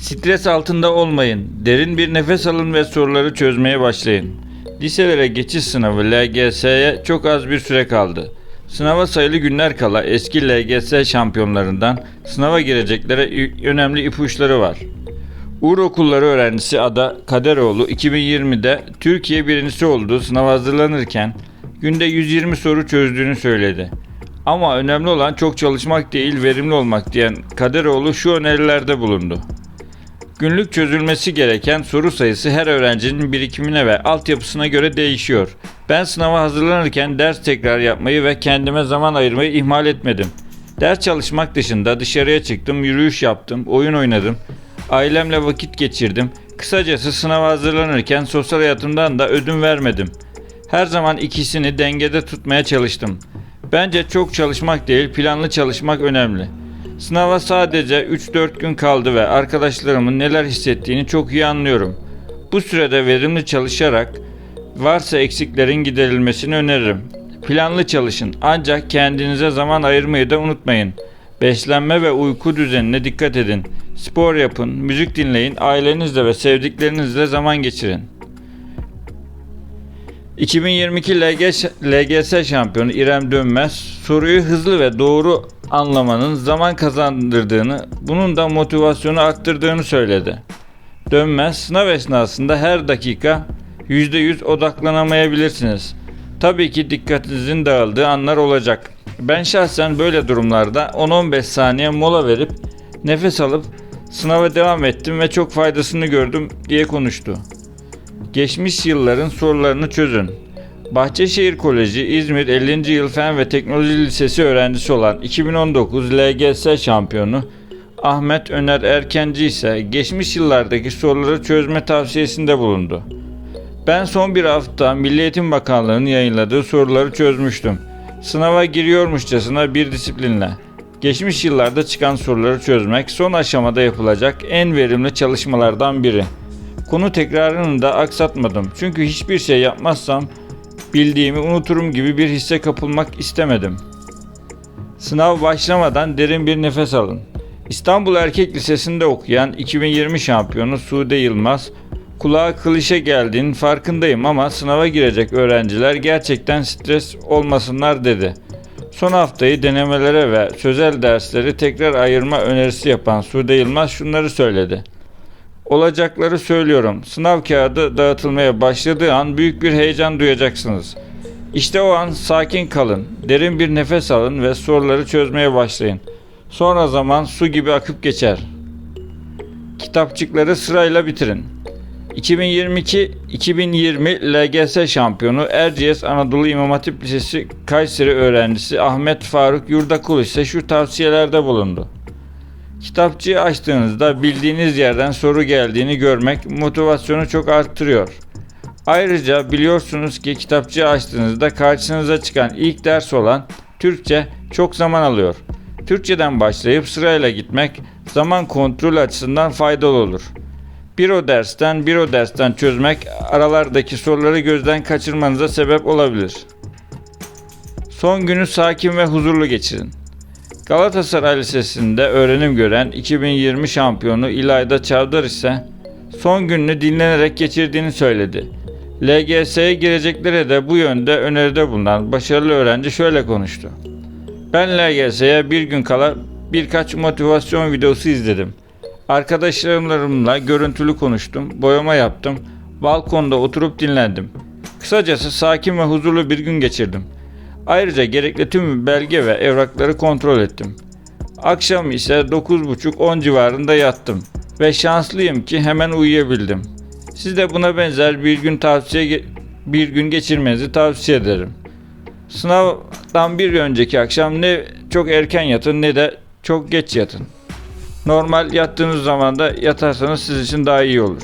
Stres altında olmayın. Derin bir nefes alın ve soruları çözmeye başlayın. Liselere geçiş sınavı LGS'ye çok az bir süre kaldı. Sınava sayılı günler kala eski LGS şampiyonlarından sınava gireceklere önemli ipuçları var. Uğur Okulları öğrencisi Ada Kaderoğlu 2020'de Türkiye birincisi olduğu sınava hazırlanırken günde 120 soru çözdüğünü söyledi. Ama önemli olan çok çalışmak değil verimli olmak diyen Kaderoğlu şu önerilerde bulundu. Günlük çözülmesi gereken soru sayısı her öğrencinin birikimine ve altyapısına göre değişiyor. Ben sınava hazırlanırken ders tekrar yapmayı ve kendime zaman ayırmayı ihmal etmedim. Ders çalışmak dışında dışarıya çıktım, yürüyüş yaptım, oyun oynadım, ailemle vakit geçirdim. Kısacası sınava hazırlanırken sosyal hayatımdan da ödün vermedim. Her zaman ikisini dengede tutmaya çalıştım. Bence çok çalışmak değil, planlı çalışmak önemli. Sınava sadece 3-4 gün kaldı ve arkadaşlarımın neler hissettiğini çok iyi anlıyorum. Bu sürede verimli çalışarak varsa eksiklerin giderilmesini öneririm. Planlı çalışın ancak kendinize zaman ayırmayı da unutmayın. Beslenme ve uyku düzenine dikkat edin. Spor yapın, müzik dinleyin, ailenizle ve sevdiklerinizle zaman geçirin. 2022 LGS, LGS şampiyonu İrem Dönmez soruyu hızlı ve doğru anlamanın zaman kazandırdığını, bunun da motivasyonu arttırdığını söyledi. Dönmez sınav esnasında her dakika %100 odaklanamayabilirsiniz. Tabii ki dikkatinizin dağıldığı anlar olacak. Ben şahsen böyle durumlarda 10-15 saniye mola verip nefes alıp sınava devam ettim ve çok faydasını gördüm diye konuştu. Geçmiş yılların sorularını çözün. Bahçeşehir Koleji İzmir 50. Yıl Fen ve Teknoloji Lisesi öğrencisi olan 2019 LGS şampiyonu Ahmet Öner Erkenci ise geçmiş yıllardaki soruları çözme tavsiyesinde bulundu. Ben son bir hafta Milli Eğitim Bakanlığı'nın yayınladığı soruları çözmüştüm. Sınava giriyormuşçasına bir disiplinle. Geçmiş yıllarda çıkan soruları çözmek son aşamada yapılacak en verimli çalışmalardan biri. Konu tekrarını da aksatmadım. Çünkü hiçbir şey yapmazsam bildiğimi unuturum gibi bir hisse kapılmak istemedim. Sınav başlamadan derin bir nefes alın. İstanbul Erkek Lisesi'nde okuyan 2020 şampiyonu Sude Yılmaz, kulağa klişe geldiğinin farkındayım ama sınava girecek öğrenciler gerçekten stres olmasınlar dedi. Son haftayı denemelere ve sözel dersleri tekrar ayırma önerisi yapan Sude Yılmaz şunları söyledi. Olacakları söylüyorum. Sınav kağıdı dağıtılmaya başladığı an büyük bir heyecan duyacaksınız. İşte o an sakin kalın, derin bir nefes alın ve soruları çözmeye başlayın. Sonra zaman su gibi akıp geçer. Kitapçıkları sırayla bitirin. 2022-2020 LGS şampiyonu Erciyes Anadolu İmam Hatip Lisesi Kayseri öğrencisi Ahmet Faruk Yurdakul ise şu tavsiyelerde bulundu. Kitapçığı açtığınızda bildiğiniz yerden soru geldiğini görmek motivasyonu çok arttırıyor. Ayrıca biliyorsunuz ki kitapçığı açtığınızda karşınıza çıkan ilk ders olan Türkçe çok zaman alıyor. Türkçeden başlayıp sırayla gitmek zaman kontrol açısından faydalı olur. Bir o dersten bir o dersten çözmek aralardaki soruları gözden kaçırmanıza sebep olabilir. Son günü sakin ve huzurlu geçirin. Galatasaray Lisesi'nde öğrenim gören 2020 şampiyonu İlayda Çavdar ise son gününü dinlenerek geçirdiğini söyledi. LGS'ye gireceklere de bu yönde öneride bulunan başarılı öğrenci şöyle konuştu. Ben LGS'ye bir gün kala birkaç motivasyon videosu izledim. Arkadaşlarımla görüntülü konuştum, boyama yaptım, balkonda oturup dinlendim. Kısacası sakin ve huzurlu bir gün geçirdim. Ayrıca gerekli tüm belge ve evrakları kontrol ettim. Akşam ise 9.30-10 civarında yattım ve şanslıyım ki hemen uyuyabildim. Siz de buna benzer bir gün tavsiye bir gün geçirmenizi tavsiye ederim. Sınavdan bir önceki akşam ne çok erken yatın ne de çok geç yatın. Normal yattığınız zaman da yatarsanız siz için daha iyi olur.